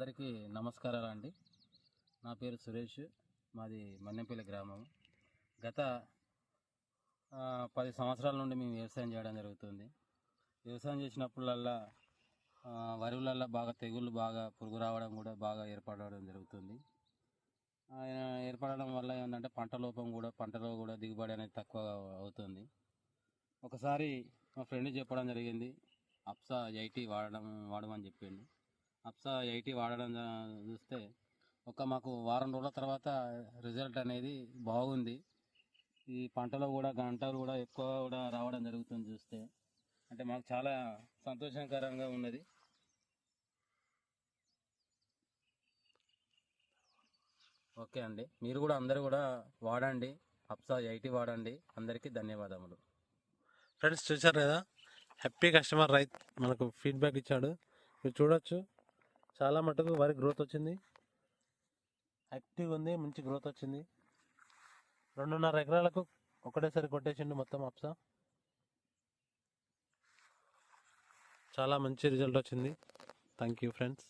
అందరికీ నమస్కారాలు అండి. నా పేరు సురేష్ మాది మన్నెపల్లి గ్రామం. గత పది సంవత్సరాల నుండి మేము వ్యవసాయం చేయడం జరుగుతుంది. వ్యవసాయం చేసినప్పుడల్లా వరువులల్లో బాగా తెగుళ్ళు బాగా పురుగు రావడం కూడా బాగా ఏర్పడడం జరుగుతుంది. ఆయన ఏర్పడడం వల్ల ఏంటంటే పంట లోపం కూడా పంటలో కూడా దిగుబడి అనేది తక్కువ అవుతుంది. ఒకసారి మా ఫ్రెండ్ చెప్పడం జరిగింది అప్సా ఐటీ వాడడం వాడమని చెప్పిండు. అప్సా ఎయిటీ వాడడం చూస్తే ఒక మాకు వారం రోజుల తర్వాత రిజల్ట్ అనేది బాగుంది. ఈ పంటలో కూడా గంటలు కూడా ఎక్కువ కూడా రావడం జరుగుతుంది చూస్తే. అంటే మాకు చాలా సంతోషకరంగా ఉన్నది. ఓకే అండి. మీరు కూడా అందరూ కూడా వాడండి. అప్సా ఎయిటీ వాడండి. అందరికీ ధన్యవాదములు. ఫ్రెండ్స్ చూశారు కదా? హ్యాపీ కస్టమర్ రైత్ మనకు ఫీడ్బ్యాక్ ఇచ్చాడు. మీరు చూడొచ్చు. చాలా మటుకు వరి గ్రోత్ వచ్చింది. యాక్టివ్ ఉంది మంచి గ్రోత్ వచ్చింది. రెండున్నర ఎకరాలకు ఒకటేసారి కొట్టేసిండు మొత్తం అప్సా. చాలా మంచి రిజల్ట్ వచ్చింది. Thank you friends